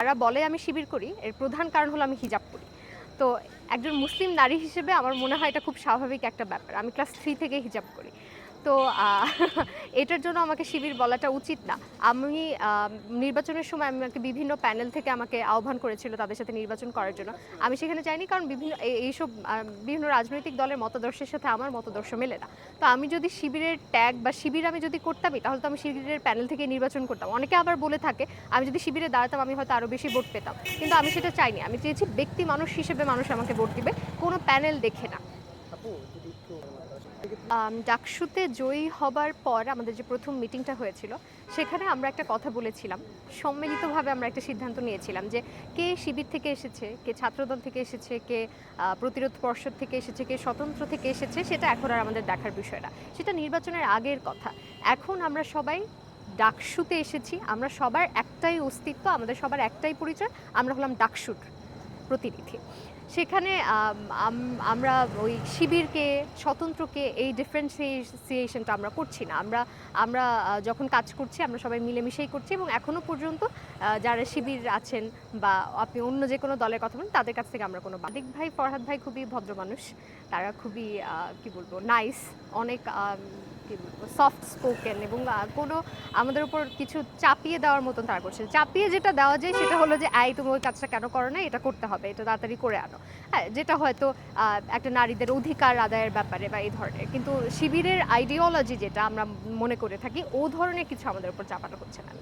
তারা বলে আমি শিবির করি, এর প্রধান কারণ হলো আমি হিজাব করি তো একজন মুসলিম নারী হিসেবে আমার মনে হয় এটা খুব স্বাভাবিক একটা ব্যাপার। আমি ক্লাস থ্রি থেকে হিজাব করি। তো এটার জন্য আমাকে শিবির বলাটা উচিত না। আমি নির্বাচনের সময় আমাকে বিভিন্ন প্যানেল থেকে আমাকে আহ্বান করেছিল তাদের সাথে নির্বাচন করার জন্য। আমি সেখানে যাইনি কারণ বিভিন্ন এই- এইসব বিভিন্ন রাজনৈতিক দলের মতাদর্শের সাথে আমার মতাদর্শ মেলে না। তো আমি যদি শিবিরের ট্যাগ বা শিবির আমি যদি করতামই, তাহলে তো আমি শিবিরের প্যানেল থেকে নির্বাচন করতাম। অনেকে আবার বলে থাকে, আমি যদি শিবিরে দাঁড়াতাম, আমি হয়তো আরও বেশি ভোট পেতাম। কিন্তু আমি সেটা চাইনি। আমি চেয়েছি ব্যক্তি মানুষ হিসেবে মানুষ আমাকে ভোট দিবে। কোনো প্যানেল দেখে না। ডাকসুতে জয়ী হবার পর আমাদের যে প্রথম মিটিংটা হয়েছিল, সেখানে আমরা একটা কথা বলেছিলাম। সম্মিলিতভাবে আমরা একটা সিদ্ধান্ত নিয়েছিলাম যে কে শিবির থেকে এসেছে, কে ছাত্রদল থেকে এসেছে, কে প্রতিরোধ পর্ষদ থেকে এসেছে, কে স্বতন্ত্র থেকে এসেছে, সেটা এখন আর আমাদের দেখার বিষয় না। সেটা নির্বাচনের আগের কথা। এখন আমরা সবাই ডাকসুতে এসেছি, আমরা সবার একটাই অস্তিত্ব, আমাদের সবার একটাই পরিচয়, আমরা হলাম ডাকসুর প্রতিনিধি। সেখানে আম, আম- আমরা ওই শিবিরকে স্বতন্ত্রকে এই ডিফারেন্সিয়েশনটা আমরা করছি না। আমরা আমরা যখন কাজ করছি আমরা সবাই মিলেমিশেই করছি এবং এখনও পর্যন্ত যারা শিবির আছেন বা আপনি অন্য যে কোনো দলের কথা বলেন তাদের কাছ থেকে আমরা কোনো বাদিক ভাই ফরহাদ ভাই খুবই ভদ্র মানুষ। তারা খুবই কি বলব নাইস অনেক সফট স্পোকেন এবং কোনো আমাদের উপর কিছু চাপিয়ে দেওয়ার মতন তারা করছে চাপিয়ে যেটা দেওয়া যায় সেটা হলো যে আই তুমি ওই কাজটা কেন করো না? এটা করতে হবে এটা তাড়াতাড়ি করে আনো। হ্যাঁ যেটা হয়তো একটা নারীদের অধিকার আদায়ের ব্যাপারে বা এই ধরনের। কিন্তু শিবিরের আইডিওলজি যেটা আমরা মনে করে থাকি, ও ধরনের কিছু আমাদের উপর চাপানো হচ্ছে না।